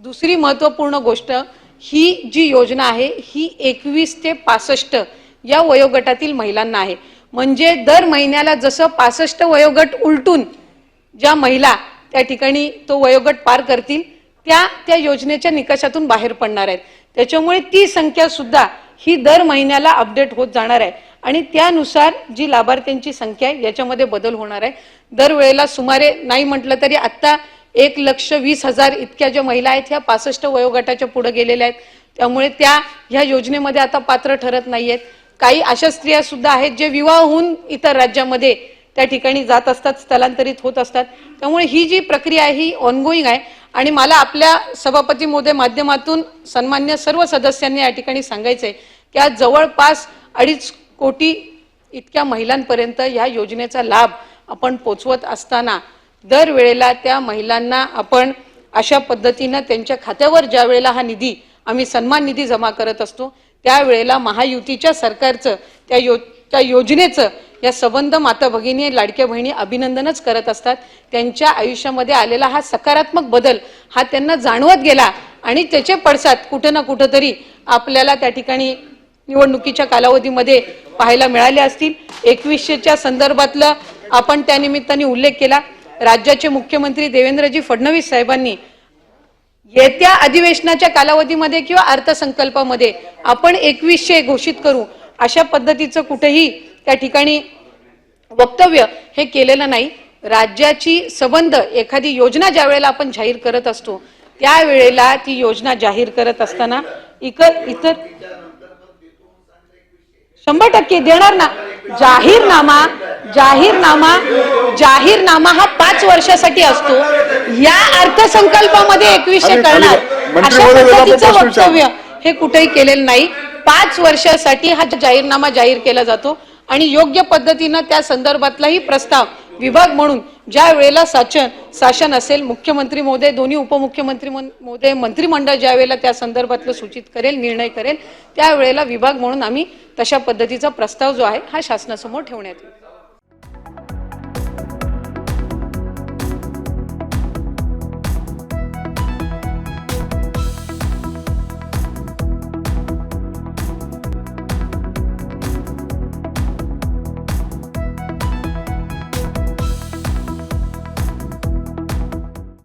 दुसरी महत्त्वपूर्ण गोष्ट ही जी योजना आहे ही एकवीस ते पासष्ट या वयोगटातील महिलांना आहे. म्हणजे दर महिन्याला जसं पासष्ट वयोगट उलटून ज्या महिला त्या ठिकाणी तो वयोगट पार करतील त्या त्या योजनेच्या निकषातून बाहेर पडणार आहेत. त्याच्यामुळे ती संख्या सुद्धा ही दर महिन्याला अपडेट होत जाणार आहे. आणि त्यानुसार जी लाभार्थ्यांची संख्या आहे याच्यामध्ये बदल होणार आहे. दरवेळेला सुमारे नाही म्हटलं तरी आत्ता एक लक्ष वीस हजार इतक्या ज्या महिला आहेत ह्या पासष्ट वयोगटाच्या पुढे गेलेल्या आहेत. त्यामुळे त्या ह्या योजनेमध्ये आता पात्र ठरत नाही आहेत काही अशा स्त्रिया सुद्धा आहेत जे विवाह होऊन इतर राज्यामध्ये त्या ठिकाणी जात असतात स्थलांतरित होत असतात. त्यामुळे ही जी प्रक्रिया आहे ही ऑनगोईंग आहे. आणि मला आपल्या सभापती मोदय माध्यमातून सन्मान्य सर्व सदस्यांनी या ठिकाणी सांगायचं आहे की आज जवळपास अडीच कोटी इतक्या महिलांपर्यंत ह्या योजनेचा लाभ आपण पोचवत असताना दरवेळेला त्या महिलांना आपण अशा पद्धतीनं त्यांच्या खात्यावर ज्या वेळेला हा निधी आम्ही सन्मान निधी जमा करत असतो त्यावेळेला महायुतीच्या सरकारचं त्या यो त्या योजनेचं या संबंध माता भगिनी लाडक्या बहिणी अभिनंदनच करत असतात. त्यांच्या आयुष्यामध्ये आलेला हा सकारात्मक बदल हा त्यांना जाणवत गेला आणि त्याचे पडसाद कुठं ना कुठं तरी आपल्याला त्या ठिकाणी निवडणुकीच्या कालावधीमध्ये पाहायला मिळाले असतील. एकवीसशेच्या संदर्भातलं आपण त्या निमित्ताने उल्लेख केला. राज्याचे मुख्यमंत्री देवेंद्रजी फडणवीस साहेबांनी येत्या अधिवेशनाच्या कालावधीमध्ये किंवा अर्थसंकल्पामध्ये आपण एकवीसशे घोषित करू अशा पद्धतीचं कुठेही त्या ठिकाणी वक्तव्य हे केलेलं नाही. राज्याची संबंध एखादी योजना ज्या वेळेला आपण जाहीर करत असतो त्यावेळेला ती योजना जाहीर करत असताना इतर इतर शंभर टक्के देणार ना जाहीरनामा जाहीरनामा जाहीरनामा हा पाच वर्षासाठी असतो. या अर्थसंकल्पामध्ये एकवीसशे करणार अशा पद्धतीचं. वक्तव्य हे कुठेही केलेलं नाही. पाच वर्षासाठी हा जाहीरनामा जाहीर केला जातो आणि योग्य पद्धतीनं त्या संदर्भातलाही प्रस्ताव विभाग म्हणून ज्या वेळेला शासन शासन असेल मुख्यमंत्री महोदय दोन्ही उपमुख्यमंत्री महोदय मंत्रिमंडळ ज्या वेळेला त्या संदर्भातलं सूचित करेल निर्णय करेल त्यावेळेला विभाग म्हणून आम्ही तशा पद्धतीचा प्रस्ताव जो आहे हा शासनासमोर ठेवण्यात येईल.